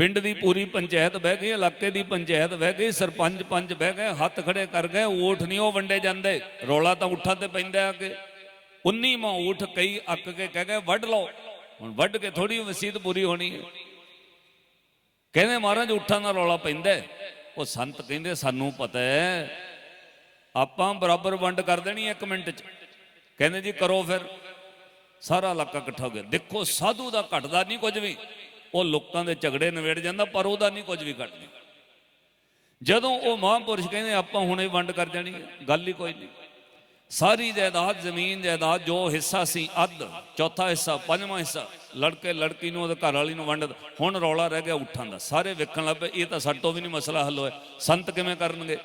ਪਿੰਡ ਦੀ ਪੂਰੀ ਪੰਚਾਇਤ ਬਹਿ ਗਈ, ਇਲਾਕੇ ਦੀ ਪੰਚਾਇਤ ਬਹਿ ਗਈ, ਸਰਪੰਚ ਪੰਚ ਬਹਿ ਗਏ, ਹੱਥ ਖੜੇ ਕਰ ਗਏ, ਊਠ ਨਹੀਂ ਉਹ ਵੰਡੇ ਜਾਂਦੇ। ਰੌਲਾ ਤਾਂ ਉੱਠਾਂ ਤੇ ਪੈਂਦਾ ਆ ਕਿ 19ਵਾਂ ਊਠ ਕਈ ਅੱਕ ਕੇ ਕਹਿ ਗਏ, ਵੱਢ ਲਓ। ਹੁਣ ਵੱਢ ਕੇ ਥੋੜੀ ਵਸੀਤ ਪੂਰੀ ਹੋਣੀ ਹੈ। ਕਹਿੰਦੇ ਮਹਾਰਾਜ, ਊਠਾਂ ਦਾ ਰੌਲਾ ਪੈਂਦਾ ਉਹ ਸੰਤ ਕਹਿੰਦੇ, ਸਾਨੂੰ ਪਤਾ ਹੈ, ਆਪਾਂ ਬਰਾਬਰ ਵੰਡ ਕਰ ਦੇਣੀ ਹੈ ਇੱਕ ਮਿੰਟ 'ਚ। ਕਹਿੰਦੇ ਜੀ, ਕਰੋ ਫਿਰ। ਸਾਰਾ ਇਲਾਕਾ ਇਕੱਠਾ ਹੋ ਗਿਆ। ਦੇਖੋ, ਸਾਧੂ ਦਾ ਘਟਦਾ ਨਹੀਂ ਕੁਝ ਵੀ। ਉਹ ਲੋਕਾਂ ਦੇ ਝਗੜੇ ਨਵੇੜ ਜਾਂਦਾ, ਪਰ ਉਹਦਾ ਨਹੀਂ ਕੁਝ ਵੀ ਘਟਦਾ ਜਦੋਂ ਉਹ ਮਹਾਂਪੁਰਸ਼ ਕਹਿੰਦੇ, ਆਪਾਂ ਹੁਣੇ ਵੰਡ ਕਰ ਜਾਣੀ ਗੱਲ ਹੀ ਕੋਈ ਨਹੀਂ। ਸਾਰੀ ਜਾਇਦਾਦ, ਜ਼ਮੀਨ ਜਾਇਦਾਦ, ਜੋ ਹਿੱਸਾ ਸੀ, ਅੱਧ, ਚੌਥਾ ਹਿੱਸਾ, ਪੰਜਵਾਂ ਹਿੱਸਾ, ਲੜਕੇ, ਲੜਕੀ ਨੂੰ ਉਹਦੇ ਘਰ ਵਾਲੀ ਨੂੰ ਵੰਡ ਹੁਣ ਰੌਲਾ ਰਹਿ ਗਿਆ ਉੱਠਾਂ ਦਾ। ਸਾਰੇ ਵੇਖਣ ਲੱਗ ਪਏ, ਇਹ ਤਾਂ ਸਾਡੋਂ ਵੀ ਨਹੀਂ ਮਸਲਾ ਹੱਲ ਹੋਇਆ। ਸੰਤ ਕਿਵੇਂ ਕਰਨਗੇ?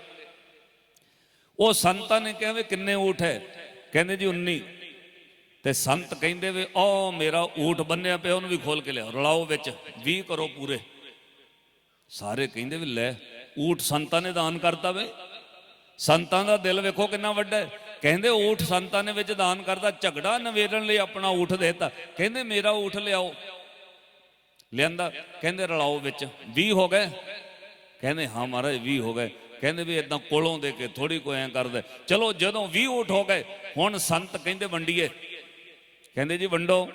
ਉਹ ਸੰਤਾਂ ਨੇ ਕਿਹਾ ਵੀ ਕਿੰਨੇ ਊਠ ਹੈ? ਕਹਿੰਦੇ ਜੀ 19 ਤੇ ਸੰਤ ਕਹਿੰਦੇ ਵੀ ਉਹ ਮੇਰਾ ਊਠ ਬੰਨਿਆ ਪਿਆ, ਉਹਨੂੰ ਵੀ ਖੋਲ ਕੇ ਲਿਆਓ, ਰਲਾਓ ਵਿੱਚ 20 ਕਰੋ ਪੂਰੇ। ਸਾਰੇ ਕਹਿੰਦੇ ਵੀ, ਲੈ, ਊਠ ਸੰਤਾਂ ਨੇ ਦਾਨ ਕਰਤਾ ਵੇ। ਸੰਤਾਂ ਦਾ ਦਿਲ ਵੇਖੋ ਕਿੰਨਾ ਵੱਡਾ ਹੈ। ਕਹਿੰਦੇ ਊਠ ਸੰਤਾਂ ਨੇ ਵਿੱਚ ਦਾਨ ਕਰਦਾ ਝਗੜਾ ਨਵੇੜਨ ਲਈ ਆਪਣਾ ਊਠ ਦੇਤਾ। ਕਹਿੰਦੇ, ਮੇਰਾ ਊਠ ਲਿਆਓ। ਲਿਆਂਦਾ, ਕਹਿੰਦੇ, ਰਲਾਓ ਵਿੱਚ 20 ਹੋ ਗਏ। ਕਹਿੰਦੇ, ਹਾਂ ਮਹਾਰਾਜ 20 ਹੋ ਗਏ। ਕਹਿੰਦੇ ਵੀ ਇਦਾਂ ਕੋਲੋਂ ਦੇ ਕੇ ਥੋੜੀ ਕੋ ਐਂ ਕਰਦੇ। ਚਲੋ ਜਦੋਂ 20 ਊਠ ਹੋ ਗਏ, ਹੁਣ ਸੰਤ ਕਹਿੰਦੇ, ਵੰਡੀਏ। ਕਹਿੰਦੇ ਜੀ ਵੰਡੋ।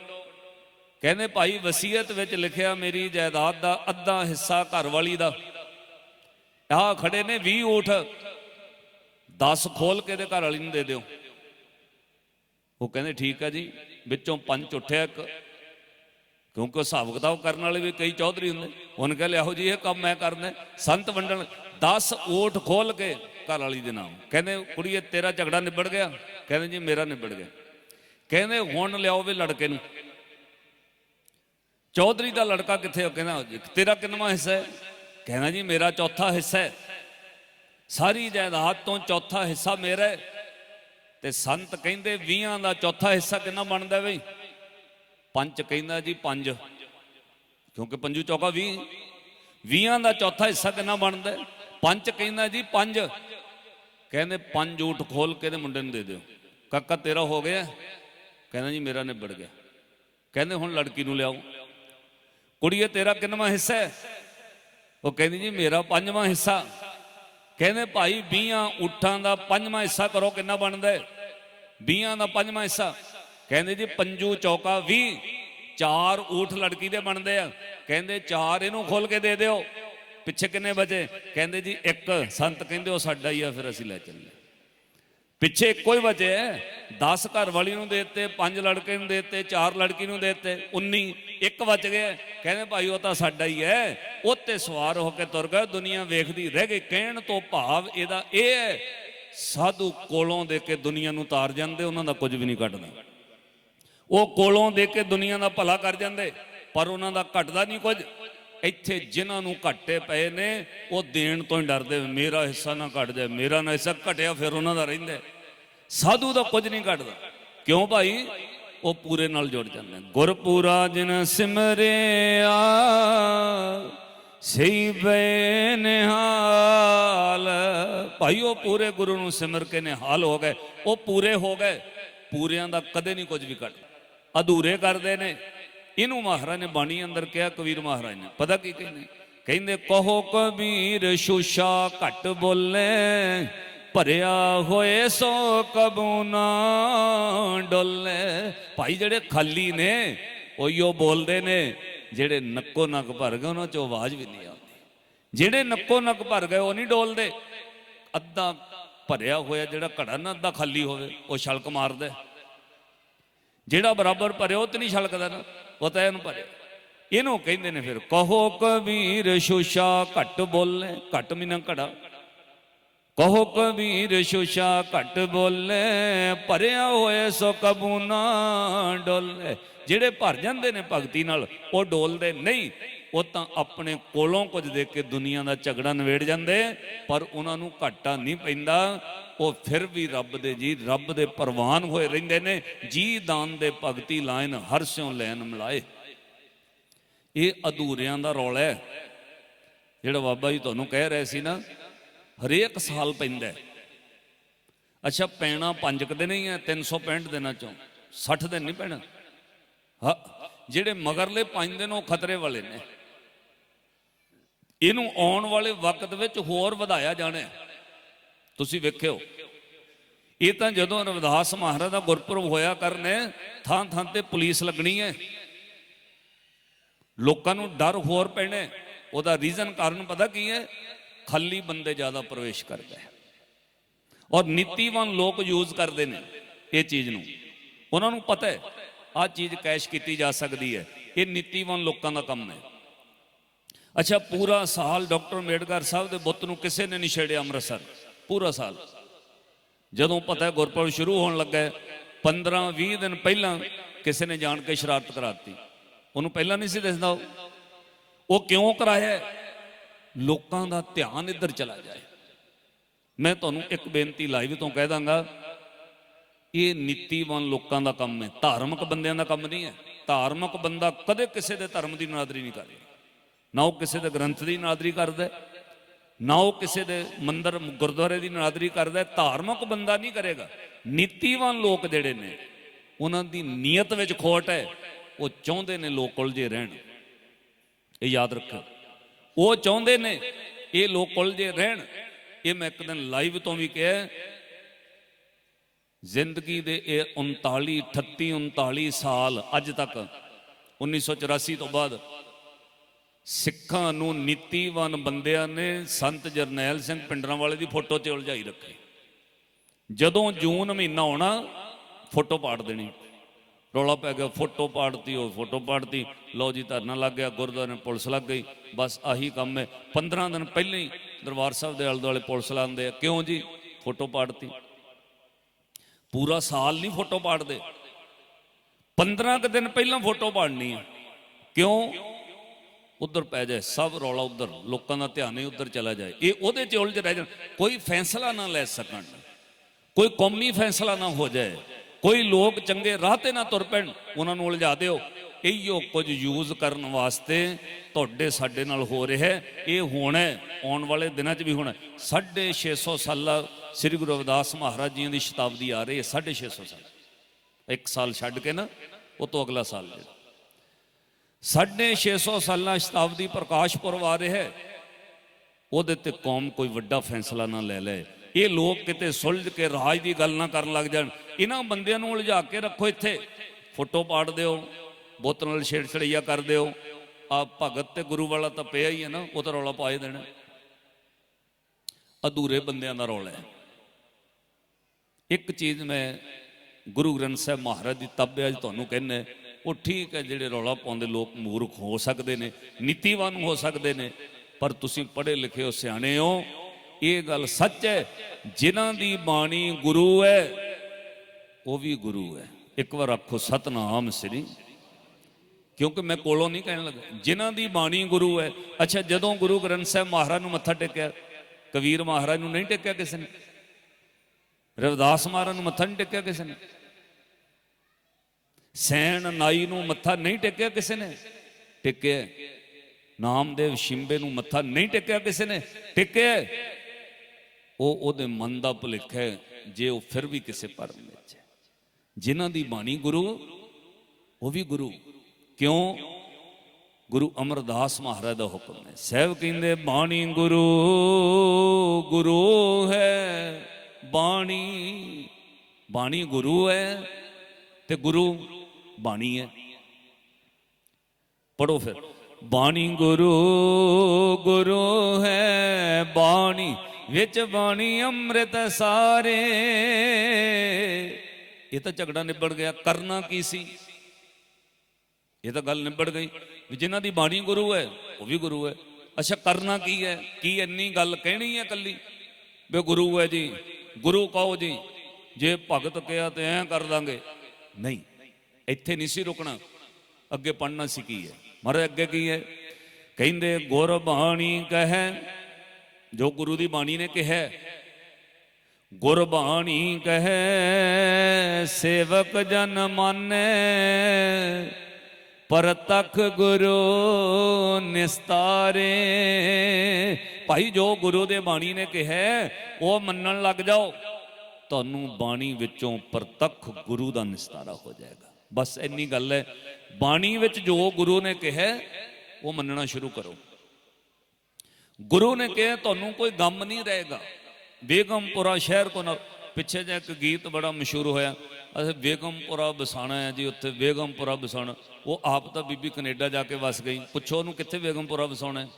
ਕਹਿੰਦੇ ਭਾਈ ਵਸੀਅਤ ਵਿੱਚ ਲਿਖਿਆ ਮੇਰੀ ਜਾਇਦਾਦ ਦਾ ਅੱਧਾ ਹਿੱਸਾ ਘਰ ਵਾਲੀ ਦਾ। ਆਹ ਖੜੇ ਨੇ 20 ਊਠ। 10 ਖੋਲ ਕੇ ਤੇ ਘਰ ਵਾਲੀ ਨੂੰ ਦੇ ਦਿਓ। ਉਹ ਕਹਿੰਦੇ ਠੀਕ ਹੈ ਜੀ, ਵਿੱਚੋਂ ਪੰਜ ਉੱਠਿਆ ਇੱਕ। ਕਿਉਂਕਿ ਉਹ ਹਿਸਾਬ ਕਿਤਾਬ ਕਰਨ ਵਾਲੇ ਵੀ ਕਈ ਚੌਧਰੀ ਹੁੰਦੇ। ਉਹਨ ਕਹ, ਲਿਆਓ ਜੀ, ਇਹ ਕੰਮ ਮੈਂ ਕਰਨਾ। ਸੰਤ ਵੰਡਣ 10 ਊਠ ਖੋਲ ਕੇ ਘਰ ਵਾਲੀ ਦੇ ਨਾਮ। ਕਹਿੰਦੇ, ਕੁੜੀਏ, ਤੇਰਾ ਝਗੜਾ ਨਿਬੜ ਗਿਆ। ਕਹਿੰਦੇ ਜੀ, ਮੇਰਾ ਨਿਬੜ ਗਿਆ। ਕਹਿੰਦੇ ਹੁਣ ਲਿਆਓ ਵੀ ਲੜਕੇ ਨੂੰ। ਚੌਧਰੀ ਦਾ ਲੜਕਾ ਕਿੱਥੇ ਉਹ ਕਹਿੰਦਾ ਤੇਰਾ ਕਿੰਨਵਾਂ ਹਿੱਸਾ ਹੈ? ਕਹਿੰਦਾ ਜੀ, ਮੇਰਾ ਚੌਥਾ ਹਿੱਸਾ ਹੈ। ਸਾਰੀ ਜਾਇਦਾਦ ਤੋਂ ਚੌਥਾ ਹਿੱਸਾ ਮੇਰਾ ਹੈ। ਤੇ ਸੰਤ ਕਹਿੰਦੇ 20 ਦਾ ਚੌਥਾ ਹਿੱਸਾ ਕਿੰਨਾ ਬਣਦਾ ਬਈ ਪੰਜ ਕਹਿੰਦਾ ਜੀ, ਪੰਜ। ਕਿਉਂਕਿ ਪੰਜੂ ਚੌਕਾ 20 20 ਦਾ ਚੌਥਾ ਹਿੱਸਾ ਕਿੰਨਾ ਬਣਦਾ ਪੰਜ ਕਹਿੰਦਾ ਜੀ, ਪੰਜ। ਕਹਿੰਦੇ, ਪੰਜ ਊਠ ਖੋਲ ਕੇ ਤੇ ਮੁੰਡੇ ਨੂੰ ਦੇ ਦਿਓ। ਕਾਕਾ, ਤੇਰਾ ਹੋ ਗਿਆ। ਕਹਿੰਦਾ ਜੀ, ਮੇਰਾ ਨਿਬੜ ਗਿਆ। ਕਹਿੰਦੇ ਹੁਣ ਲੜਕੀ ਨੂੰ ਲਿਆਓ। ਕੁੜੀਏ, ਤੇਰਾ ਕਿੰਨਵਾਂ ਹਿੱਸਾ ਹੈ? ਉਹ ਕਹਿੰਦੀ ਜੀ, ਮੇਰਾ ਪੰਜਵਾਂ ਹਿੱਸਾ। ਕਹਿੰਦੇ ਭਾਈ 20 ਊਠਾਂ ਦਾ ਪੰਜਵਾਂ ਹਿੱਸਾ ਕਰੋ, ਕਿੰਨਾ ਬਣਦਾ ਹੈ? 20 ਦਾ ਪੰਜਵਾਂ ਹਿੱਸਾ। ਕਹਿੰਦੇ ਜੀ, ਪੰਜੂ ਚੌਕਾ 20 ਚਾਰ ਊਠ ਲੜਕੀ ਦੇ ਬਣਦੇ ਆ। ਕਹਿੰਦੇ, ਚਾਰ ਇਹਨੂੰ ਖੋਲ ਕੇ ਦੇ ਦਿਓ। ਪਿੱਛੇ ਕਿੰਨੇ ਬਚੇ? ਕਹਿੰਦੇ ਜੀ, ਇੱਕ। ਸੰਤ ਕਹਿੰਦੇ, ਉਹ ਸਾਡਾ ਹੀ ਆ, ਫਿਰ ਅਸੀਂ ਲੈ ਚੱਲੇ ਪਿੱਛੇ ਇੱਕੋ ਹੀ ਬਚੇ 10 ਘਰ ਵਾਲੀ ਨੂੰ ਦੇਤੇ ਦਿੱਤੇ, ਪੰਜ ਲੜਕੇ ਨੂੰ ਦੇਤੇ ਦਿੱਤੇ, ਚਾਰ ਲੜਕੀ ਨੂੰ ਦੇਤੇ ਦਿੱਤੇ 19 ਇੱਕ ਬਚ ਗਿਆ। ਕਹਿੰਦੇ ਭਾਈ, ਉਹ ਤਾਂ ਸਾਡਾ ਹੀ ਹੈ। ਉਹ ਤੇ ਸਵਾਰ ਹੋ ਕੇ ਤੁਰ ਗਏ, ਦੁਨੀਆ ਵੇਖਦੀ ਰਹਿ ਗਈ। ਕਹਿਣ ਤੋਂ ਭਾਵ ਇਹਦਾ ਇਹ ਹੈ, ਸਾਧੂ ਕੋਲੋਂ ਦੇ ਕੇ ਦੁਨੀਆ ਨੂੰ ਤਾਰ ਜਾਂਦੇ, ਉਹਨਾਂ ਦਾ ਕੁਝ ਵੀ ਨਹੀਂ ਘਟਦਾ। ਉਹ ਕੋਲੋਂ ਦੇ ਕੇ ਦੁਨੀਆ ਦਾ ਭਲਾ ਕਰ ਜਾਂਦੇ, ਪਰ ਉਹਨਾਂ ਦਾ ਘਟਦਾ ਨਹੀਂ ਕੁਝ। ਇੱਥੇ ਜਿਨ੍ਹਾਂ ਨੂੰ ਘਾਟੇ ਪਏ ਨੇ, ਉਹ ਦੇਣ ਤੋਂ ਹੀ ਡਰਦੇ ਮੇਰਾ ਹਿੱਸਾ ਨਾ ਘਟ ਜਾਏ, ਮੇਰਾ ਨਾ ਹਿੱਸਾ ਘਟਿਆ, ਫਿਰ ਉਹਨਾਂ ਦਾ ਰਹਿੰਦਾ ਸਾਧੂ ਦਾ ਕੁਝ ਨਹੀਂ ਘਟਦਾ। ਕਿਉਂ ਭਾਈ? ਉਹ ਪੂਰੇ ਨਾਲ ਜੁੜ ਜਾਂਦੇ ਨੇ। ਗੁਰਪੂਰਾ ਜਿਨ ਸਿਮਰਿਆ ਸਈ ਬੇ ਭਾਈ, ਉਹ ਪੂਰੇ ਗੁਰੂ ਨੂੰ ਸਿਮਰ ਕੇ ਨਿਹਾਲ ਹੋ ਗਏ। ਉਹ ਪੂਰੇ ਹੋ ਗਏ। ਪੂਰਿਆਂ ਦਾ ਕਦੇ ਨਹੀਂ ਕੁਝ ਵੀ ਘਟਦਾ। ਅਧੂਰੇ ਕਰਦੇ ਨੇ। ਇਹਨੂੰ ਮਹਾਰਾਜ ਨੇ ਬਾਣੀ ਅੰਦਰ ਕਿਹਾ, ਕਬੀਰ ਮਹਾਰਾਜ ਨੇ। ਪਤਾ ਕੀ ਕਹਿੰਦੇ? ਕਹਿੰਦੇ, ਕਹੋ ਕਬੀਰ, ਸ਼ੂਸ਼ਾ ਘਟ ਬੋਲੇ, ਭਰਿਆ ਹੋਏ ਸੋ ਕਬੂ ਡੋਲੇ। ਭਾਈ ਜਿਹੜੇ ਖਾਲੀ ਨੇ, ਉਹੀਓ ਬੋਲਦੇ ਨੇ। ਜਿਹੜੇ ਨੱਕੋ ਨੱਕ ਭਰ ਗਏ, ਉਹਨਾਂ ਚੋਂ ਆਵਾਜ਼ ਵੀ ਨਹੀਂ ਆਉਂਦੀ। ਜਿਹੜੇ ਨੱਕੋ ਨੱਕ ਭਰ ਗਏ, ਉਹ ਨਹੀਂ ਡੋਲਦੇ। ਅੱਧਾ ਭਰਿਆ ਹੋਇਆ ਜਿਹੜਾ ਘੜਾ ਨਾ, ਅੱਧਾ ਖਾਲੀ ਹੋਵੇ, ਉਹ ਛਲਕ ਮਾਰਦਾ। ਜਿਹੜਾ ਬਰਾਬਰ ਭਰਿਆ, ਉਹ ਤੇ ਨਹੀਂ ਛਲਕਦਾ ਨਾ। ਉਹ ਤਾਂ ਇਹਨੂੰ ਕਹਿੰਦੇ ਨੇ ਫਿਰ ਕਹੋ ਕਬੀਰ ਸ਼ੂਸ਼ਾ ਘਟ ਬੋਲੇ ਘਟ ਮਿਨਾ ਘੜਾ ਕਹੋ ਕਬੀਰ ਸ਼ੂਸ਼ਾ ਘਟ ਬੋਲੇ ਭਰਿਆ ਹੋਏ ਸੋ ਕਬੂ ਨਾ ਡੋਲੇ ਜਿਹੜੇ ਭਰ ਜਾਂਦੇ ਨੇ ਭਗਤੀ ਨਾਲ ਉਹ ਡੋਲਦੇ ਨਹੀਂ ਉਹ ਤਾਂ ਆਪਣੇ ਕੋਲੋਂ ਕੁਝ ਦੇ ਕੇ ਦੁਨੀਆ ਦਾ ਝਗੜਾ ਨਵੇੜ ਜਾਂਦੇ, ਪਰ ਉਹਨਾਂ ਨੂੰ ਘਾਟਾ ਨਹੀਂ ਪੈਂਦਾ। ਉਹ ਫਿਰ ਵੀ ਰੱਬ ਦੇ ਜੀ, ਰੱਬ ਦੇ ਪ੍ਰਵਾਨ ਹੋਏ ਰਹਿੰਦੇ ਨੇ। ਜੀ ਦਾਨ ਦੇ ਭਗਤੀ ਲਾਇਨ ਹਰ ਸਿਉ ਲੈਨ ਮਿਲਾਏ। ਇਹ ਅਧੂਰਿਆਂ ਦਾ ਰੌਲਾ ਹੈ। ਜਿਹੜਾ ਬਾਬਾ ਜੀ ਤੁਹਾਨੂੰ ਕਹਿ ਰਹੇ ਸੀ ਨਾ, ਹਰੇਕ ਸਾਲ ਪੈਂਦਾ ਅੱਛਾ, ਪੈਣਾ ਪੰਜ ਕੁ ਦਿਨ ਹੀ ਹੈ 365 ਦਿਨਾਂ ਚੋਂ। 60 ਦਿਨ ਨਹੀਂ ਪੈਣਾ। ਹਾਂ, ਜਿਹੜੇ ਮਗਰਲੇ ਪੰਜ ਦਿਨ ਉਹ ਖਤਰੇ ਵਾਲੇ ਨੇ। ਇਹਨੂੰ ਆਉਣ ਵਾਲੇ ਵਕਤ ਵਿੱਚ ਹੋਰ ਵਧਾਇਆ ਜਾਣਾ ਤੁਸੀਂ ਵੇਖਿਓ। ਇਹ ਤਾਂ ਜਦੋਂ ਰਵਿਦਾਸ ਮਹਾਰਾਜ ਦਾ ਗੁਰਪੁਰਬ ਹੋਇਆ ਕਰਨੇ ਥਾਂ ਥਾਂ ਤੇ ਪੁਲਿਸ ਲੱਗਣੀ ਹੈ। ਲੋਕਾਂ ਨੂੰ ਡਰ ਹੋਰ ਪੈਣਾ ਉਹਦਾ ਰੀਜ਼ਨ, ਕਾਰਨ ਪਤਾ ਕੀ ਹੈ? ਖਾਲੀ ਬੰਦੇ ਜ਼ਿਆਦਾ ਪ੍ਰਵੇਸ਼ ਕਰਦੇ ਹੈ। ਔਰ ਨੀਤੀਵਾਨ ਲੋਕ ਯੂਜ਼ ਕਰਦੇ ਨੇ ਇਹ ਚੀਜ਼ ਨੂੰ। ਉਹਨਾਂ ਨੂੰ ਪਤਾ ਹੈ, ਆਹ ਚੀਜ਼ ਕੈਸ਼ ਕੀਤੀ ਜਾ ਸਕਦੀ ਹੈ। ਇਹ ਨੀਤੀਵਾਨ ਲੋਕਾਂ ਦਾ ਕੰਮ ਹੈ। ਅੱਛਾ, ਪੂਰਾ ਸਾਲ ਡਾਕਟਰ ਅੰਬੇਡਕਰ ਸਾਹਿਬ ਦੇ ਬੁੱਤ ਨੂੰ ਕਿਸੇ ਨੇ ਨਹੀਂ ਛੇੜਿਆ ਅੰਮ੍ਰਿਤਸਰ। ਪੂਰਾ ਸਾਲ। ਜਦੋਂ ਪਤਾ ਗੁਰਪੁਰਬ ਸ਼ੁਰੂ ਹੋਣ ਲੱਗਾ 15 20 ਦਿਨ ਪਹਿਲਾਂ ਕਿਸੇ ਨੇ ਜਾਣ ਕੇ ਸ਼ਰਾਰਤ ਕਰਾਤੀ। ਉਹਨੂੰ ਪਹਿਲਾਂ ਨਹੀਂ ਸੀ ਦਿਸਦਾ ਉਹ। ਉਹ ਕਿਉਂ ਕਰਾਇਆ ਲੋਕਾਂ ਦਾ ਧਿਆਨ ਇੱਧਰ ਚਲਾ ਜਾਏ। ਮੈਂ ਤੁਹਾਨੂੰ ਇੱਕ ਬੇਨਤੀ ਲਾਈਵ ਤੋਂ ਕਹਿ ਦਾਂਗਾ, ਇਹ ਨੀਤੀਵਾਨ ਲੋਕਾਂ ਦਾ ਕੰਮ ਹੈ। ਧਾਰਮਿਕ ਬੰਦਿਆਂ ਦਾ ਕੰਮ ਨਹੀਂ ਹੈ। ਧਾਰਮਿਕ ਬੰਦਾ ਕਦੇ ਕਿਸੇ ਦੇ ਧਰਮ ਦੀ ਨਾਦਰੀ ਨਹੀਂ ਕਰੇਗਾ ਨਾ ਉਹ ਕਿਸੇ ਦੇ ਗ੍ਰੰਥ ਦੀ ਨਾਦਰੀ ਕਰਦਾ ਨਾ ਉਹ ਕਿਸੇ ਦੇ ਮੰਦਰ, ਗੁਰਦੁਆਰੇ ਦੀ ਨਾਦਰੀ ਕਰਦਾ ਧਾਰਮਿਕ ਬੰਦਾ ਨਹੀਂ ਕਰੇਗਾ। ਨੀਤੀਵਾਨ ਲੋਕ ਜਿਹੜੇ ਨੇ, ਉਹਨਾਂ ਦੀ ਨੀਅਤ ਵਿੱਚ ਖੋਟ ਹੈ, ਉਹ ਚਾਹੁੰਦੇ ਨੇ ਲੋਕ ਉਲਝੇ ਰਹਿਣ। ਇਹ ਯਾਦ ਰੱਖੋ ਉਹ ਚਾਹੁੰਦੇ ਨੇ, ਇਹ ਲੋਕ ਉਲਝੇ ਰਹਿਣ। ਇਹ ਮੈਂ ਇੱਕ ਦਿਨ ਲਾਈਵ ਤੋਂ ਵੀ ਕਿਹਾ ਜ਼ਿੰਦਗੀ ਦੇ ਇਹ 39 38 39 ਸਾਲ ਅੱਜ ਤੱਕ 1984 ਤੋਂ ਬਾਅਦ ਸਿੱਖਾਂ ਨੂੰ ਨੀਤੀਵਾਨ ਬੰਦਿਆਂ ਨੇ ਸੰਤ ਜਰਨੈਲ ਸਿੰਘ ਪਿੰਡਰਾਂ ਵਾਲੇ ਦੀ ਫੋਟੋ ਤੇ ਉਲਝਾਈ ਰੱਖੀ। ਜਦੋਂ ਜੂਨ ਮਹੀਨਾ ਆਉਣਾ, ਫੋਟੋ ਪਾੜ ਦੇਣੀ। ਰੌਲਾ ਪੈ ਗਿਆ, ਫੋਟੋ ਪਾੜਤੀ, ਉਹ ਫੋਟੋ ਪਾੜਤੀ। ਲਓ ਜੀ, ਧਰਨਾ ਲੱਗ ਗਿਆ, ਗੁਰਦੁਆਰੇ ਪੁਲਿਸ ਲੱਗ ਗਈ। ਬਸ ਆਹੀ ਕੰਮ ਹੈ। 15 ਦਿਨ ਪਹਿਲਾਂ ਹੀ ਦਰਬਾਰ ਸਾਹਿਬ ਦੇ ਆਲੇ ਦੁਆਲੇ ਪੁਲਿਸ ਲਾਉਂਦੇ ਆ। ਕਿਉਂ ਜੀ? ਫੋਟੋ ਪਾੜਤੀ। ਪੂਰਾ ਸਾਲ ਨਹੀਂ ਫੋਟੋ ਪਾੜਦੇ। 15 ਕੁ ਦਿਨ ਪਹਿਲਾਂ ਫੋਟੋ ਪਾੜਨੀ ਹੈ ਕਿਉਂ? ਉਧਰ ਪੈ ਜਾਏ, ਸਭ ਰੌਲਾ ਉਧਰ, ਲੋਕਾਂ ਦਾ ਧਿਆਨ ਹੀ ਉਧਰ ਚਲਾ ਜਾਏ। ਇਹ ਉਹਦੇ ਚ ਉਲਝ ਰਹਿ ਜਾਣ। ਕੋਈ ਫੈਸਲਾ ਨਾ ਲੈ ਸਕਣ। ਕੋਈ ਕੌਮੀ ਫੈਸਲਾ ਨਾ ਹੋ ਜਾਏ। ਕੋਈ ਲੋਕ ਚੰਗੇ ਰਾਹ ਤੇ ਨਾ ਤੁਰ ਪੈਣ, ਉਹਨਾਂ ਨੂੰ ਉਲਝਾ ਦਿਓ। ਇਹੀਓ ਕੁਝ ਯੂਜ਼ ਕਰਨ ਵਾਸਤੇ ਤੁਹਾਡੇ, ਸਾਡੇ ਨਾਲ ਹੋ ਰਿਹਾ ਇਹ ਹੋਣਾ ਆਉਣ ਵਾਲੇ ਦਿਨਾਂ 'ਚ ਵੀ ਹੋਣਾ 650 ਸਾਲਾ ਸ੍ਰੀ ਗੁਰੂ ਰਵਿਦਾਸ ਮਹਾਰਾਜ ਜੀ ਦੀ ਸ਼ਤਾਬਦੀ ਆ ਰਹੀ ਹੈ 650 ਸਾਲ। ਇੱਕ ਸਾਲ ਛੱਡ ਕੇ ਨਾ, ਉਹ ਤੋਂ ਅਗਲਾ ਸਾਲ ਜਿਹੜਾ ਸਾਢੇ 600 ਸਾਲਾਂ ਸ਼ਤਾਬਦੀ ਪ੍ਰਕਾਸ਼ ਪੁਰਬ ਆ ਰਿਹਾ ਹੈ। ਉਹਦੇ ਤੇ ਕੌਮ ਕੋਈ ਵੱਡਾ ਫੈਸਲਾ ਨਾ ਲੈ ਲੈ ਇਹ ਲੋਕ ਕਿਤੇ ਸੁਲਝ ਕੇ ਰਾਜ ਦੀ ਗੱਲ ਨਾ ਕਰਨ ਲੱਗ ਜਾਣ। ਇਹਨਾਂ ਬੰਦਿਆਂ ਨੂੰ ਉਲਝਾ ਕੇ ਰੱਖੋ ਇੱਥੇ। ਫੋਟੋ ਪਾੜ ਦਿਓ ਬੁੱਤ ਨਾਲ ਛੇੜਛੜਈਆ ਕਰ ਦਿਓ। ਆ ਭਗਤ ਤੇ ਗੁਰੂ ਵਾਲਾ ਤਾਂ ਪਿਆ ਹੀ ਹੈ ਨਾ, ਉਹ ਤਾਂ ਰੌਲਾ ਪਾ ਦੇਣਾ। ਅਧੂਰੇ ਬੰਦਿਆਂ ਦਾ ਰੌਲਾ ਹੈ। ਇੱਕ ਚੀਜ਼ ਮੈਂ ਗੁਰੂ ਗ੍ਰੰਥ ਸਾਹਿਬ ਮਹਾਰਾਜ ਦੀ ਤੱਬ ਅੱਜ ਤੁਹਾਨੂੰ ਕਹਿੰਨੇ ਉਹ ਠੀਕ ਹੈ ਜਿਹੜੇ ਰੌਲਾ ਪਾਉਂਦੇ ਲੋਕ ਮੂਰਖ ਹੋ ਸਕਦੇ ਨੇ, ਨੀਤੀਵਾਨ ਹੋ ਸਕਦੇ ਨੇ, ਪਰ ਤੁਸੀਂ ਪੜ੍ਹੇ ਲਿਖੇ ਹੋ, ਸਿਆਣੇ ਹੋ। ਇਹ ਗੱਲ ਸੱਚ ਹੈ, ਜਿਨ੍ਹਾਂ ਦੀ ਬਾਣੀ ਗੁਰੂ ਹੈ, ਉਹ ਵੀ ਗੁਰੂ ਹੈ। ਇੱਕ ਵਾਰ ਆਖੋ, ਸਤਨਾਮ ਸ੍ਰੀ। ਕਿਉਂਕਿ ਮੈਂ ਕੋਲੋਂ ਨਹੀਂ ਕਹਿਣ ਲੱਗਾ। ਜਿਨ੍ਹਾਂ ਦੀ ਬਾਣੀ ਗੁਰੂ ਹੈ, ਅੱਛਾ, ਜਦੋਂ ਗੁਰੂ ਗ੍ਰੰਥ ਸਾਹਿਬ ਮਹਾਰਾਜ ਨੂੰ ਮੱਥਾ ਟੇਕਿਆ, ਕਬੀਰ ਮਹਾਰਾਜ ਨੂੰ ਨਹੀਂ ਟੇਕਿਆ ਕਿਸੇ ਨੇ? ਰਵਿਦਾਸ ਮਹਾਰਾਜ ਨੂੰ ਮੱਥਾ ਨਹੀਂ ਟੇਕਿਆ ਕਿਸੇ ਨੇ? ਸੈਣ ਨਾਈ ਨੂੰ ਮੱਥਾ ਨਹੀਂ ਟੇਕਿਆ ਕਿਸੇ ਨੇ? ਟੇਕਿਆ ਨਾਮਦੇਵ ਸ਼ਿੰਬੇ ਨੂੰ ਮੱਥਾ ਨਹੀਂ ਟੇਕਿਆ ਕਿਸੇ ਨੇ? ਟੇਕਿਆ ਉਹ ਉਹਦੇ ਮਨ ਦਾ ਭੁਲੇਖਾ ਹੈ, ਜੇ ਉਹ ਫਿਰ ਵੀ ਕਿਸੇ ਪਰਮ ਵਿੱਚ ਹੈ। ਜਿਨ੍ਹਾਂ ਦੀ ਬਾਣੀ ਗੁਰੂ, ਉਹ ਵੀ ਗੁਰੂ। ਕਿਉਂ? ਗੁਰੂ ਅਮਰਦਾਸ ਮਹਾਰਾਜ ਦਾ ਹੁਕਮ ਹੈ। ਸਹਿਬ ਕਹਿੰਦੇ, ਬਾਣੀ ਗੁਰੂ ਗੁਰੂ ਹੈ, ਬਾਣੀ। ਬਾਣੀ ਗੁਰੂ ਹੈ ਤੇ ਗੁਰੂ ਬਾਣੀ ਹੈ। ਪੜੋ ਫਿਰ। ਬਾਣੀ ਗੁਰੂ ਗੁਰੂ ਹੈ ਬਾਣੀ, ਵਿੱਚ ਬਾਣੀ ਅੰਮ੍ਰਿਤ ਸਾਰੇ। ਇਹ ਤਾਂ ਝਗੜਾ ਨਿਬੜ ਗਿਆ, ਕਰਨਾ ਕੀ ਸੀ? ਇਹ ਤਾਂ ਗੱਲ ਨਿਬੜ ਗਈ ਵੀ ਜਿਨ੍ਹਾਂ ਦੀ ਬਾਣੀ ਗੁਰੂ ਹੈ, ਉਹ ਵੀ ਗੁਰੂ ਹੈ। ਅੱਛਾ, ਕਰਨਾ ਕੀ ਹੈ? ਕੀ ਇੰਨੀ ਗੱਲ ਕਹਿਣੀ ਹੈ ਕੱਲੀ ਵੀ ਗੁਰੂ ਹੈ ਜੀ, ਗੁਰੂ ਕਹੋ ਜੀ, ਜੇ ਭਗਤ ਕਿਹਾ ਤੇ ਐਂ ਕਰ ਦਾਂਗੇ। ਨਹੀਂ ਇੱਥੇ ਨਹੀਂ ਸੀ ਰੁਕਣਾ। ਅੱਗੇ ਪੜਨਾ ਸੀ ਕੀ ਹੈ? ਮਹਾਰਾਜ ਅੱਗੇ ਕੀ ਹੈ? ਕਹਿੰਦੇ ਗੁਰ ਬਾਣੀ ਕਹੈ, ਜੋ ਗੁਰੂ ਦੀ ਬਾਣੀ ਨੇ ਕਿਹਾ ਗੁਰ ਬਾਣੀ ਕਹੈ, ਸੇਵਕ ਜਨ ਮਾਨੈ, ਪਰਤਖ ਗੁਰੂ ਨਿਸਤਾਰੇ। ਭਾਈ, ਜੋ ਗੁਰੂ ਦੇ ਬਾਣੀ ਨੇ ਕਿਹਾ ਉਹ ਮੰਨਣ ਲੱਗ ਜਾਓ। ਤੁਹਾਨੂੰ ਬਾਣੀ ਵਿੱਚੋਂ ਪ੍ਰਤੱਖ ਗੁਰੂ ਦਾ ਨਿਸਤਾਰਾ ਹੋ ਜਾਏਗਾ। ਬਸ ਇੰਨੀ ਗੱਲ ਹੈ। ਬਾਣੀ ਵਿੱਚ ਜੋ ਗੁਰੂ ਨੇ ਕਿਹਾ, ਉਹ ਮੰਨਣਾ ਸ਼ੁਰੂ ਕਰੋ। ਗੁਰੂ ਨੇ ਕਿਹਾ, ਤੁਹਾਨੂੰ ਕੋਈ ਗਮ ਨਹੀਂ ਰਹੇਗਾ। ਬੇਗਮਪੁਰਾ ਸ਼ਹਿਰ ਕੋ ਨਾ ਪਿੱਛੇ ਜੇ ਇੱਕ ਗੀਤ ਬੜਾ ਮਸ਼ਹੂਰ ਹੋਇਆ। ਅਸੀਂ ਬੇਗਮਪੁਰਾ ਬਸਾਣਾ ਹੈ ਜੀ, ਉੱਥੇ ਬੇਗਮਪੁਰਾ ਬਸਾਣਾ ਉਹ ਆਪ ਤਾਂ ਬੀਬੀ ਕੈਨੇਡਾ ਜਾ ਕੇ ਵਸ ਗਈ। ਪੁੱਛੋ ਉਹਨੂੰ ਕਿੱਥੇ ਬੇਗਮਪੁਰਾ ਬਸਾਉਣਾ ਹੈ?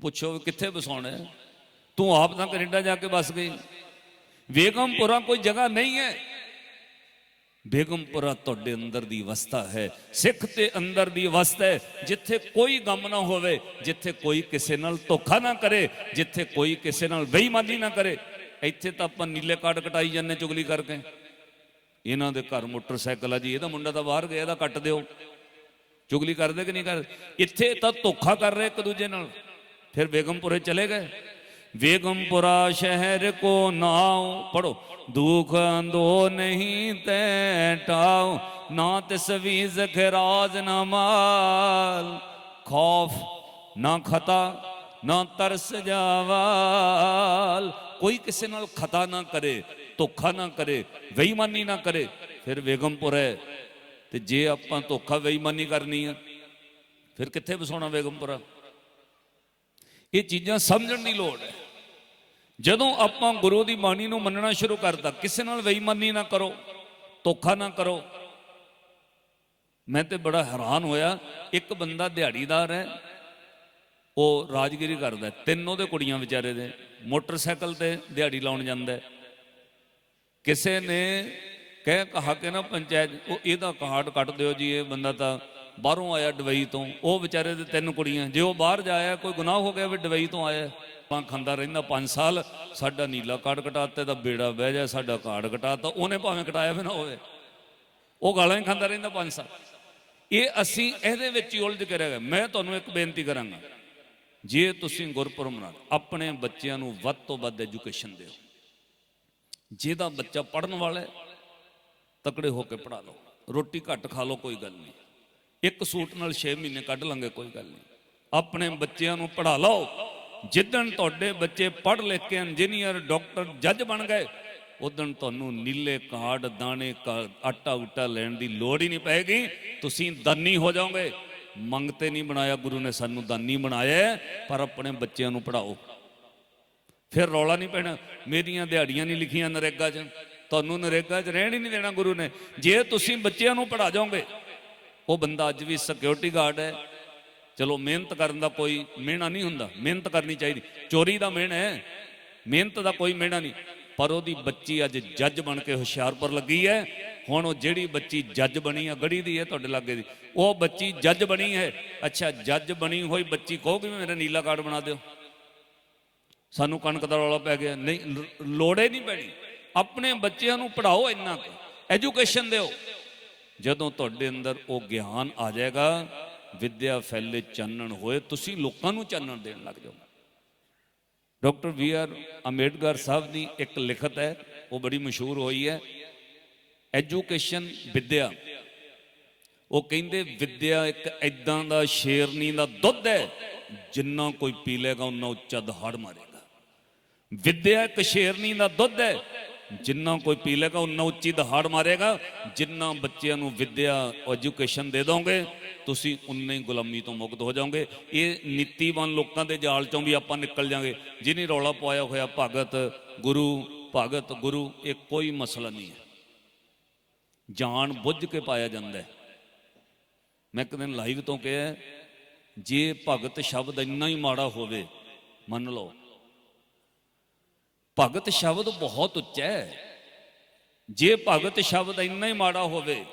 ਪੁੱਛੋ ਵੀ ਕਿੱਥੇ ਬਸਾਉਣਾ ਹੈ? ਤੂੰ ਆਪ ਤਾਂ ਕੈਨੇਡਾ ਜਾ ਕੇ ਵਸ ਗਈ। ਬੇਗਮਪੁਰਾ ਕੋਈ ਜਗ੍ਹਾ ਨਹੀਂ ਹੈ। ਬੇਗਮਪੁਰਾ ਤੁਹਾਡੇ ਅੰਦਰ ਦੀ ਅਵਸਥਾ ਹੈ, ਸਿੱਖ ਤੇ ਅੰਦਰ ਦੀ ਅਵਸਥਾ ਹੈ, ਜਿੱਥੇ ਕੋਈ ਗਮ ਨਾ ਹੋਵੇ, ਜਿੱਥੇ ਕੋਈ ਕਿਸੇ ਨਾਲ ਧੋਖਾ ਨਾ ਕਰੇ, ਜਿੱਥੇ ਕੋਈ ਕਿਸੇ ਨਾਲ ਬੇਈਮਾਨੀ ਨਾ ਕਰੇ, ਇੱਥੇ ਤਾਂ ਆਪਾਂ ਨੀਲੇ ਕਾਰਡ ਕਟਾਈ ਜਾਂਦੇ ਚੁਗਲੀ ਕਰਕੇ। ਇਹਨਾਂ ਦੇ ਘਰ ਮੋਟਰਸਾਈਕਲ ਆ ਜੀ, ਇਹਦਾ ਮੁੰਡਾ ਤਾਂ ਬਾਹਰ ਗਿਆ, ਇਹਦਾ ਕੱਟ ਦਿਓ। ਚੁਗਲੀ ਕਰਦੇ ਕਿ ਨਹੀਂ ਕਰਦੇ? ਇੱਥੇ ਤਾਂ ਧੋਖਾ ਕਰ ਰਹੇ ਇੱਕ ਦੂਜੇ ਨਾਲ। ਫਿਰ ਬੇਗਮਪੁਰੇ ਚਲੇ ਗਏ। ਬੇਗਮਪੁਰਾ ਸ਼ਹਿਰ ਕੋ ਨਾਉ ਪੜੋ ਦੁਖ ਅੰਦੋ ਨਹੀਂ ਤੈ ਟਾਉ, ਨਾ ਤਸਵੀ ਜ਼ਖਰਾਜ ਨਾ ਮਾਲ। ਖੌਫ ਨਾ ਖਤਾ, ਨਾ ਤਰਸ ਜਾਵਾਲ। ਕੋਈ ਕਿਸੇ ਨਾਲ ਖਤਾ ਨਾ ਕਰੇ, ਧੋਖਾ ਨਾ ਕਰੇ, ਬੇਈਮਾਨੀ ਨਾ ਕਰੇ, ਫਿਰ ਬੇਗਮਪੁਰ ਹੈ। ਤੇ ਜੇ ਆਪਾਂ ਧੋਖਾ, ਬੇਈਮਾਨੀ ਕਰਨੀ ਹੈ ਫਿਰ ਕਿੱਥੇ ਵਸਾਉਣਾ ਬੇਗਮਪੁਰਾ? ਇਹ ਚੀਜ਼ਾਂ ਸਮਝਣ ਦੀ ਲੋੜ ਹੈ। ਜਦੋਂ ਆਪਾਂ ਗੁਰੂ ਦੀ ਬਾਣੀ ਨੂੰ ਮੰਨਣਾ ਸ਼ੁਰੂ ਕਰਤਾ, ਕਿਸੇ ਨਾਲ ਬੇਈਮਾਨੀ ਨਾ ਕਰੋ, ਧੋਖਾ ਨਾ ਕਰੋ। ਮੈਂ ਤੇ ਬੜਾ ਹੈਰਾਨ ਹੋਇਆ, ਇੱਕ ਬੰਦਾ ਦਿਹਾੜੀਦਾਰ ਹੈ, ਉਹ ਰਾਜਗੀਰੀ ਕਰਦਾ ਤਿੰਨ ਉਹਦੇ ਕੁੜੀਆਂ ਵਿਚਾਰੇ ਦੇ, ਮੋਟਰਸਾਈਕਲ ਤੇ ਦਿਹਾੜੀ ਲਾਉਣ ਜਾਂਦਾ ਕਿਸੇ ਨੇ ਕਹਿ, ਕਹਾ ਕੇ ਨਾ ਪੰਚਾਇਤ, ਉਹ ਇਹਦਾ ਕਾਰਡ ਕੱਟ ਦਿਓ ਜੀ, ਇਹ ਬੰਦਾ ਤਾਂ ਬਾਹਰੋਂ ਆਇਆ ਦੁਬਈ ਤੋਂ। ਉਹ ਵਿਚਾਰੇ ਦੇ ਤਿੰਨ ਕੁੜੀਆਂ, ਜੇ ਉਹ ਬਾਹਰ ਜਾਇਆ, ਕੋਈ ਗੁਨਾਹ ਹੋ ਗਿਆ, ਵੀ ਦੁਬਈ ਤੋਂ ਆਇਆ। ਆਪਾਂ ਖਾਂਦਾ ਰਹਿੰਦਾ 5 ਸਾਲ, ਸਾਡਾ ਨੀਲਾ ਕਾਰਡ ਕਟਾਤੇ ਦਾ ਬੇੜਾ ਬਹਿ ਜਾ ਸਾਡਾ ਕਾਰਡ ਕਟਾਤਾ, ਉਹਨੇ ਭਾਵੇਂ ਕਟਾਇਆ ਵੀ ਨਾ ਹੋਵੇ। ਉਹ ਗਾਲਾਂ ਹੀ ਖਾਂਦਾ ਰਹਿੰਦਾ 5 ਸਾਲ। ਇਹ ਅਸੀਂ ਇਹਦੇ ਵਿੱਚ ਹੀ ਉਲਝ ਕੇ ਰਹਿ ਗਏ। ਮੈਂ ਤੁਹਾਨੂੰ ਇੱਕ ਬੇਨਤੀ ਕਰਾਂਗਾ। ਜੇ ਤੁਸੀਂ ਗੁਰਪੁਰਬ ਨਾਲ ਆਪਣੇ ਬੱਚਿਆਂ ਨੂੰ ਵੱਧ ਤੋਂ ਵੱਧ ਐਜੂਕੇਸ਼ਨ ਦਿਓ। ਜਿਹਦਾ ਬੱਚਾ ਪੜਨ ਵਾਲਾ ਤਕੜੇ ਹੋ ਕੇ ਪੜਾ ਲਓ। ਰੋਟੀ ਘੱਟ ਖਾ ਲਓ, ਕੋਈ ਗੱਲ ਨਹੀਂ। ਇੱਕ ਸੂਟ ਨਾਲ 6 ਮਹੀਨੇ ਕੱਢ ਲਾਂਗੇ, ਕੋਈ ਗੱਲ ਨਹੀਂ। ਆਪਣੇ ਬੱਚਿਆਂ ਨੂੰ ਪੜਾ ਲਓ। ਜਿੱਦਣ ਤੁਹਾਡੇ ਬੱਚੇ ਪੜ੍ਹ ਲਿਖ ਕੇ ਇੰਜੀਨੀਅਰ ਡਾਕਟਰ ਜੱਜ ਬਣ ਗਏ, ਉਦੋਂ ਤੁਹਾਨੂੰ ਨੀਲੇ ਕਾਰਡ, ਦਾਣੇ, ਕਾ- ਆਟਾ ਉਟਾ ਲੈਣ ਦੀ ਲੋੜ ਹੀ ਨਹੀਂ ਪੈਗੀ ਤੁਸੀਂ ਦਾਨੀ ਹੋ ਜਾਓਗੇ। ਮੰਗਤੇ ਨਹੀਂ ਬਣਾਇਆ, ਗੁਰੂ ਨੇ ਸਾਨੂੰ ਦਾਨੀ ਬਣਾਇਆ ਪਰ ਆਪਣੇ ਬੱਚਿਆਂ ਨੂੰ ਪੜਾਓ ਫਿਰ ਰੌਲਾ ਨਹੀਂ ਪੈਣਾ। ਮੇਰੀਆਂ ਦਿਹਾੜੀਆਂ ਨਹੀਂ ਲਿਖੀਆਂ ਨਰੇਗਾ 'ਚ। ਤੁਹਾਨੂੰ ਨਰੇਗਾ 'ਚ ਰਹਿਣ ਹੀ ਨਹੀਂ ਦੇਣਾ ਗੁਰੂ ਨੇ। ਜੇ ਤੁਸੀਂ ਬੱਚਿਆਂ ਨੂੰ ਪੜਾ ਜਾਓਗੇ, ਉਹ ਬੰਦਾ ਅੱਜ ਵੀ ਸਿਕਿਉਰਿਟੀ ਗਾਰਡ ਹੈ। ਚਲੋ ਮਿਹਨਤ ਕਰਨ ਦਾ ਕੋਈ ਮਿਹਣਾ ਨਹੀਂ ਹੁੰਦਾ, ਮਿਹਨਤ ਕਰਨੀ ਚਾਹੀਦੀ। ਚੋਰੀ ਦਾ ਮਿਹਣਾ ਹੈ, ਮਿਹਨਤ ਦਾ ਕੋਈ ਮਿਹਣਾ ਨਹੀਂ। ਪਰ ਉਹਦੀ ਬੱਚੀ ਅੱਜ ਜੱਜ ਬਣ ਕੇ ਹੁਸ਼ਿਆਰਪੁਰ ਲੱਗੀ ਹੈ। ਹੁਣ ਉਹ ਜਿਹੜੀ ਬੱਚੀ ਜੱਜ ਬਣੀ ਆ ਗੜੀ ਦੀ ਹੈ ਤੁਹਾਡੇ ਲਾਗੇ ਦੀ। ਉਹ ਬੱਚੀ ਜੱਜ ਬਣੀ ਹੈ। ਅੱਛਾ, ਜੱਜ ਬਣੀ ਹੋਈ ਬੱਚੀ ਕਹੋਗੇ ਵੀ ਮੇਰਾ ਨੀਲਾ ਕਾਰਡ ਬਣਾ ਦਿਓ। ਸਾਨੂੰ ਕਣਕ ਦਾ ਰੌਲਾ ਪੈ ਗਿਆ। ਨਹੀਂ, ਲ- ਲੋੜੇ ਨਹੀਂ ਪੈਣੀ। ਆਪਣੇ ਬੱਚਿਆਂ ਨੂੰ ਪੜਾਓ ਇੰਨਾ ਕੁ। ਐਜੂਕੇਸ਼ਨ ਦਿਓ। ਜਦੋਂ ਤੁਹਾਡੇ ਅੰਦਰ ਉਹ ਗਿਆਨ ਆ ਜਾਏਗਾ ਵਿਦਿਆ ਫੈਲੇ ਚਾਨਣ ਹੋਏ, ਤੁਸੀਂ ਲੋਕਾਂ ਨੂੰ ਚਾਨਣ ਦੇਣ ਲੱਗ ਜਾਓ। ਡਾਕਟਰ ਵੀ ਆਰ ਅੰਬੇਡਕਰ ਸਾਹਿਬ ਦੀ ਇੱਕ ਲਿਖਤ ਹੈ, ਉਹ ਬੜੀ ਮਸ਼ਹੂਰ ਹੋਈ ਹੈ। ਐਜੂਕੇਸ਼ਨ ਵਿਦਿਆ। ਉਹ ਕਹਿੰਦੇ, ਵਿਦਿਆ ਇੱਕ ਐਦਾਂ ਦਾ ਸ਼ੇਰਨੀ ਦਾ ਦੁੱਧ ਹੈ, ਜਿੰਨਾ ਕੋਈ ਪੀ ਲੇਗਾ ਉਹਨਾਂ ਉੱਚਾ ਦਹਾੜ ਮਾਰੇਗਾ। ਵਿਦਿਆ ਇੱਕ ਸ਼ੇਰਨੀ ਦਾ ਦੁੱਧ ਹੈ ਜਿੰਨਾ ਕੋਈ ਪੀ ਲੇਗਾ ਉਹਨਾਂ ਉੱਚੀ ਦਹਾੜ ਮਾਰੇਗਾ। ਜਿੰਨਾ ਬੱਚਿਆਂ ਨੂੰ ਵਿਦਿਆ ਐਜੂਕੇਸ਼ਨ ਦੇ ਦੋਗੇ, ਤੁਸੀਂ ਉਨੇ ਹੀ ਗੁਲਾਮੀ ਤੋਂ ਮੁਕਤ ਹੋ ਜਾਓਗੇ। ਇਹ ਨੀਤੀਵਾਨ ਲੋਕਾਂ ਦੇ ਜਾਲ ਚੋਂ ਵੀ ਆਪਾਂ ਨਿਕਲ ਜਾਾਂਗੇ। ਜਿਹਨੇ ਰੌਲਾ ਪਾਇਆ ਹੋਇਆ ਭਗਤ ਗੁਰੂ ਭਗਤ ਗੁਰੂ, ਇਹ ਕੋਈ ਮਸਲਾ ਨਹੀਂ ਹੈ। ਜਾਣ ਬੁੱਝ ਕੇ ਪਾਇਆ ਜਾਂਦਾ ਹੈ। ਮੈਂ ਇੱਕ ਦਿਨ ਲਾਈਵ ਤੋਂ ਕਿਹਾ ਜੇ ਭਗਤ ਸ਼ਬਦ ਇੰਨਾ ਹੀ ਮਾੜਾ ਹੋਵੇ, ਮੰਨ ਲਓ ਭਗਤ ਸ਼ਬਦ ਬਹੁਤ ਉੱਚਾ ਹੈ। ਜੇ ਭਗਤ ਸ਼ਬਦ ਇੰਨਾ ਹੀ ਮਾੜਾ ਹੋਵੇ,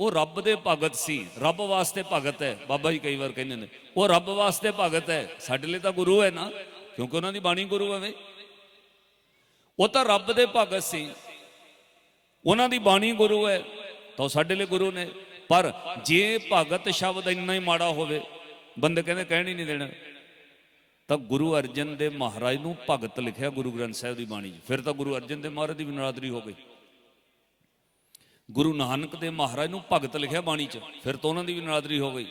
ਉਹ ਰੱਬ ਦੇ ਭਗਤ ਸੀ। ਰੱਬ ਵਾਸਤੇ ਭਗਤ ਹੈ। ਬਾਬਾ ਜੀ ਕਈ ਵਾਰ ਕਹਿੰਦੇ ਨੇ, ਉਹ ਰੱਬ ਵਾਸਤੇ ਭਗਤ ਹੈ। ਸਾਡੇ ਲਈ ਤਾਂ ਗੁਰੂ ਹੈ ਨਾ, ਕਿਉਂਕਿ ਉਹਨਾਂ ਦੀ ਬਾਣੀ ਗੁਰੂ ਹੈ ਵੇ ਉਹ ਤਾਂ ਰੱਬ ਦੇ ਭਗਤ ਸੀ। ਉਹਨਾਂ ਦੀ ਬਾਣੀ ਗੁਰੂ ਹੈ, ਤਾਂ ਉਹ ਸਾਡੇ ਲਈ ਗੁਰੂ ਨੇ। ਪਰ ਜੇ ਭਗਤ ਸ਼ਬਦ ਇੰਨਾ ਹੀ ਮਾੜਾ ਹੋਵੇ, ਬੰਦੇ ਕਹਿੰਦੇ ਕਹਿਣ ਹੀ ਨਹੀਂ ਦੇਣਾ। ਤਾਂ ਗੁਰੂ ਅਰਜਨ ਦੇ ਮਹਾਰਾਜ ਨੂੰ ਭਗਤ ਲਿਖਿਆ ਗੁਰੂ ਗ੍ਰੰਥ ਸਾਹਿਬ ਦੀ ਬਾਣੀ 'ਚ। ਫਿਰ ਤਾਂ ਗੁਰੂ ਅਰਜਨ ਦੇ ਮਹਾਰਾਜ ਦੀ ਵੀ ਨਰਾਦਰੀ ਹੋ ਗਈ। ਗੁਰੂ ਨਾਨਕ ਦੇ ਮਹਾਰਾਜ ਨੂੰ ਭਗਤ ਲਿਖਿਆ ਬਾਣੀ 'ਚ, ਫਿਰ ਤਾਂ ਉਹਨਾਂ ਦੀ ਵੀ ਨਰਾਦਰੀ ਹੋ ਗਈ।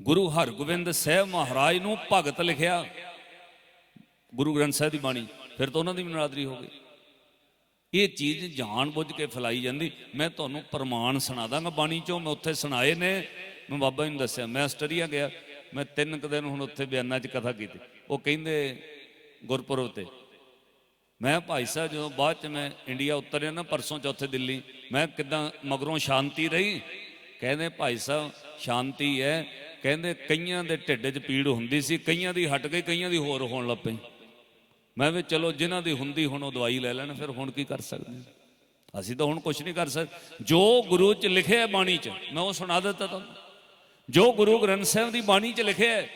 ਗੁਰੂ ਹਰਗੋਬਿੰਦ ਸਾਹਿਬ ਮਹਾਰਾਜ ਨੂੰ ਭਗਤ ਲਿਖਿਆ ਗੁਰੂ ਗ੍ਰੰਥ ਸਾਹਿਬ ਦੀ ਬਾਣੀ ਫਿਰ ਤਾਂ ਉਹਨਾਂ ਦੀ ਵੀ ਨਰਾਦਰੀ ਹੋ ਗਈ। ਇਹ ਚੀਜ਼ ਜਾਣ ਬੁੱਝ ਕੇ ਫੈਲਾਈ ਜਾਂਦੀ। ਮੈਂ ਤੁਹਾਨੂੰ ਪ੍ਰਮਾਣ ਸੁਣਾ ਦਾਂਗਾ ਬਾਣੀ ਚੋਂ, ਮੈਂ ਉੱਥੇ ਸੁਣਾਏ ਨੇ। ਮੈਂ ਬਾਬਾ ਜੀ ਨੂੰ ਦੱਸਿਆ, ਮੈਂ ਆਸਟਰੀਆ ਗਿਆ। ਮੈਂ ਤਿੰਨ ਕੁ ਦਿਨ ਹੁਣ ਉੱਥੇ ਬਿਆਨਾਂ 'ਚ ਕਥਾ ਕੀਤੀ। ਉਹ ਕਹਿੰਦੇ, ਗੁਰਪੁਰਬ ਤੇ। ਮੈਂ ਭਾਈ ਸਾਹਿਬ, ਜਦੋਂ ਬਾਅਦ ਚ ਮੈਂ ਇੰਡੀਆ ਉਤਰਿਆ ਨਾ, ਪਰਸੋਂ ਚੌਥੇ ਦਿੱਲੀ, ਮੈਂ ਕਿਦਾਂ ਮਗਰੋਂ ਸ਼ਾਂਤੀ ਰਹੀ? ਕਹਿੰਦੇ, ਭਾਈ ਸਾਹਿਬ, ਸ਼ਾਂਤੀ ਹੈ। ਕਹਿੰਦੇ, ਕਈਆਂ ਦੇ ਢਿੱਡ 'ਚ ਪੀੜ ਹੁੰਦੀ ਸੀ, ਕਈਆਂ ਦੀ ਹਟ ਗਈ, ਕਈਆਂ ਦੀ ਹੋਰ ਹੋਣ ਲੱਗ ਪਈ। ਮੈਂ ਵੀ ਚਲੋ, ਜਿਨ੍ਹਾਂ ਦੀ ਹੁੰਦੀ, ਹੁਣ ਉਹ ਦਵਾਈ ਲੈ ਲੈਣ, ਫਿਰ ਹੁਣ ਕੀ ਕਰ ਸਕਦੇ ਅਸੀਂ ਤਾਂ ਹੁਣ ਕੁਝ ਨਹੀਂ ਕਰ ਸਕਦੇ। ਜੋ ਗੁਰੂ 'ਚ ਲਿਖਿਆ ਬਾਣੀ 'ਚ, ਮੈਂ ਉਹ ਸੁਣਾ ਦਿੱਤਾ ਤੁਹਾਨੂੰ। ਜੋ ਗੁਰੂ ਗ੍ਰੰਥ ਸਾਹਿਬ ਦੀ ਬਾਣੀ 'ਚ ਲਿਖਿਆ ਹੈ,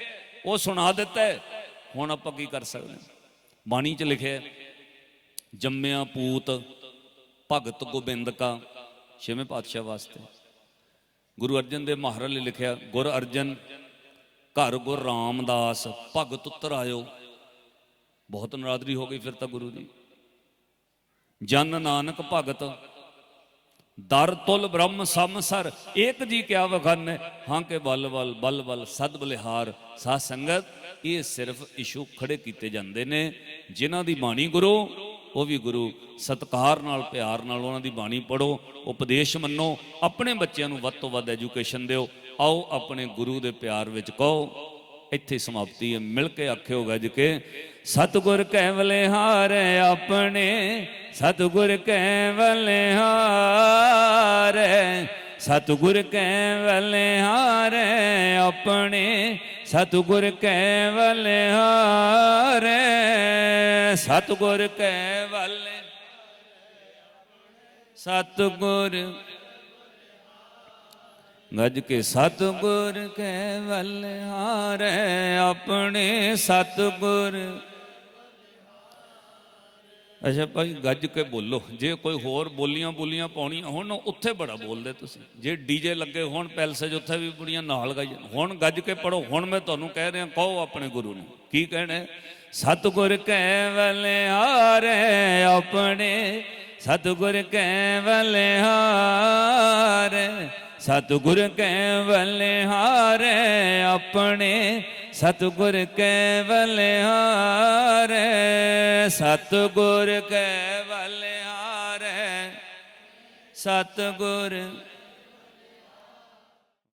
ਉਹ ਸੁਣਾ ਦਿੱਤਾ ਹੈ। ਹੁਣ ਆਪਾਂ ਕੀ ਕਰ ਸਕਦੇ ਹਾਂ? ਬਾਣੀ 'ਚ ਲਿਖਿਆ ਜੰਮਿਆ ਪੂਤ, ਭਗਤ ਗੋਬਿੰਦ ਕਾ ਛੇਵੇਂ ਪਾਤਸ਼ਾਹ ਵਾਸਤੇ। ਗੁਰੂ ਅਰਜਨ ਦੇ ਮਹਾਰਾਜ ਨੇ ਲਿਖਿਆ, ਗੁਰ ਅਰਜਨ, ਘਰ ਗੁਰ ਰਾਮਦਾਸ, ਭਗਤ ਉਤਰ ਆਇਓ ਬਹੁਤ ਨਰਾਦਰੀ ਹੋ ਗਈ ਫਿਰ ਤਾਂ ਗੁਰੂ ਦੀ। ਜਨ ਨਾਨਕ ਭਗਤ ਦਰ ਤੁਲ ਬ੍ਰਹਮ ਸਮਸਰ ਏਕ ਜੀ ਕਿਆ ਵਖਨ? ਹਾਂ ਕੇ ਬਲ ਬਲ ਬਲ ਬਲ ਸਦ ਬਲਿਹਾਰ। ਸਾਧ ਸੰਗਤ, ਇਹ ਸਿਰਫ ਇਸ਼ੂ ਖੜੇ ਕੀਤੇ ਜਾਂਦੇ ਨੇ। ਜਿਨ੍ਹਾਂ ਦੀ ਬਾਣੀ ਗੁਰੂ, ਉਹ ਵੀ ਗੁਰੂ। ਸਤਕਾਰ ਨਾਲ, ਪਿਆਰ ਨਾਲ ਉਹਨਾਂ ਦੀ ਬਾਣੀ ਪੜੋ ਉਪਦੇਸ਼ ਮੰਨੋ, ਆਪਣੇ ਬੱਚਿਆਂ ਨੂੰ ਵੱਧ ਤੋਂ ਵੱਧ ਐਜੂਕੇਸ਼ਨ ਦਿਓ। ਆਓ ਆਪਣੇ ਗੁਰੂ ਦੇ ਪਿਆਰ ਵਿੱਚ ਕਹੋ। ਇੱਥੇ ਸਮਾਪਤੀ ਹੈ। ਮਿਲ ਕੇ ਆਖਿਓ ਗੱਜ ਕੇ, ਸਤਿਗੁਰ ਕੈਵਲੇ ਹਾਰੇ ਆਪਣੇ, ਸਤਿਗੁਰ ਕੈਵਲੇ ਹਾਰੇ ਸਤਿਗੁਰ ਕੈਵਲੇ ਹਾਰੇ ਆਪਣੇ, ਸਤਿਗੁਰ ਕੈਵਲੇ ਹਾਰੇ ਸਤਿਗੁਰ ਕੈਵਲੇ ਸਤਿਗੁਰ ਗੱਜ ਕੇ ਸਤਿਗੁਰ ਕੈਵਲ ਹਾਰੇ ਆਪਣੇ ਸਤਿਗੁਰ। ਅੱਛਾ ਭਾਈ ਗੱਜ ਕੇ ਬੋਲੋ, ਜੇ ਕੋਈ ਹੋਰ ਬੋਲੀਆਂ ਬੋਲੀਆਂ ਪਾਉਣੀਆਂ ਹੁਣ ਉੱਥੇ ਬੜਾ ਬੋਲਦੇ ਤੁਸੀਂ। ਜੇ ਡੀਜੇ ਲੱਗੇ ਹੋਣ, ਪੈਲਸੇ 'ਚ ਉੱਥੇ ਵੀ ਬੁੜੀਆਂ ਨਾਲ ਗਾਈ ਹੁਣ ਗੱਜ ਕੇ ਪੜੋ ਹੁਣ ਮੈਂ ਤੁਹਾਨੂੰ ਕਹਿ ਰਿਹਾ, ਕਹੋ ਆਪਣੇ ਗੁਰੂ ਨੂੰ, ਕੀ ਕਹਿਣਾ ਹੈ? ਸਤਿਗੁਰ ਕੈਵਲ ਹਾਰੇ ਆਪਣੇ, ਸਤਿਗੁਰ ਕੈਵਲ ਹਾਰੇ ਸਤਿਗੁਰ ਕੈਵਲ ਹਾਰੇ ਆਪਣੇ ਸਤਿਗੁਰ ਕੈਵਲ ਹਾਰੇ ਸਤਿਗੁਰ ਕੈਵਲ ਹਾਰੇ ਸਤਿਗੁਰ